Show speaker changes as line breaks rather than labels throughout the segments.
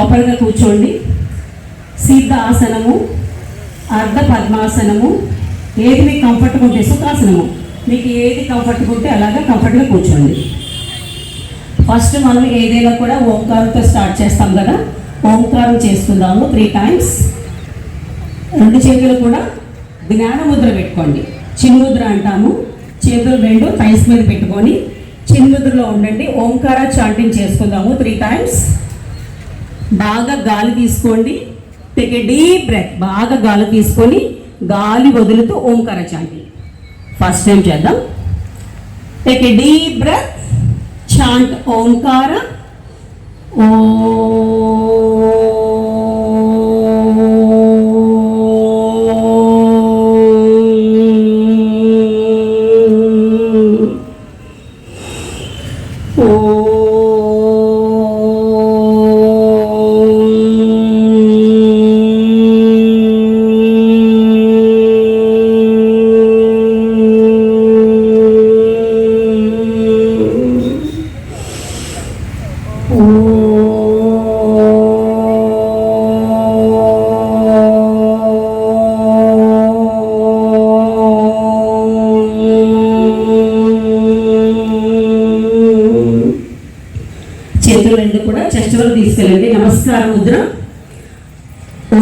ప్రాపర్గా కూర్చోండి. సిద్ధ ఆసనము అర్ధ పద్మాసనము ఏది మీకు కంఫర్ట్గా ఉంటే సుఖాసనము. మీకు ఏది కంఫర్ట్గా ఉంటే అలాగా కంఫర్ట్గా కూర్చోండి. ఫస్ట్ మనం ఏదైనా కూడా ఓంకారంతో స్టార్ట్ చేస్తాం కదా. ఓంకారం చేసుకుందాము త్రీ టైమ్స్ రెండు చేతులు కూడా జ్ఞాన ముద్ర పెట్టుకోండి. చిన్ముద్ర అంటాము. చేతులు రెండు టైమ్స్ మీద పెట్టుకొని చిన్ముద్రలో ఉండండి. ఓంకార చాంటింగ్ చేసుకుందాము త్రీ టైమ్స్ బాగా గాలి తీసుకోండి. టేక్ ఏ డీప్ బ్రెత్ బాగా గాలి తీసుకొని గాలి వదులుతూ ఓంకార చాంటి. ఫస్ట్ టైం చేద్దాం. Take a deep breath chant ఓంకార. ఓం. చేతులు రెండు కూడా చెస్ట్ వరకు తీసుకెళ్ళండి. నమస్కార ముద్ర.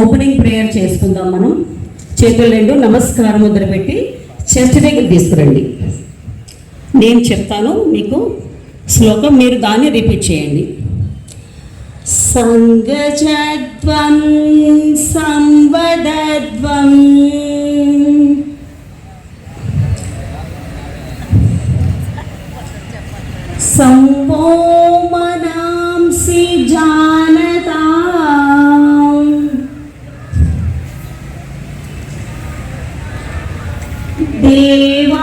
ఓపెనింగ్ ప్రేయర్ చేసుకుందాం మనం. చేతులు రెండు నమస్కార ముద్ర పెట్టి చెస్ట్ దగ్గర తీసుకురండి. నేను చెప్తాను మీకు శ్లోకం మీరు దాన్ని రిపీట్ చేయండి. सङ्गजध्वं संवदध्वम् संवो मनांसि जानता देव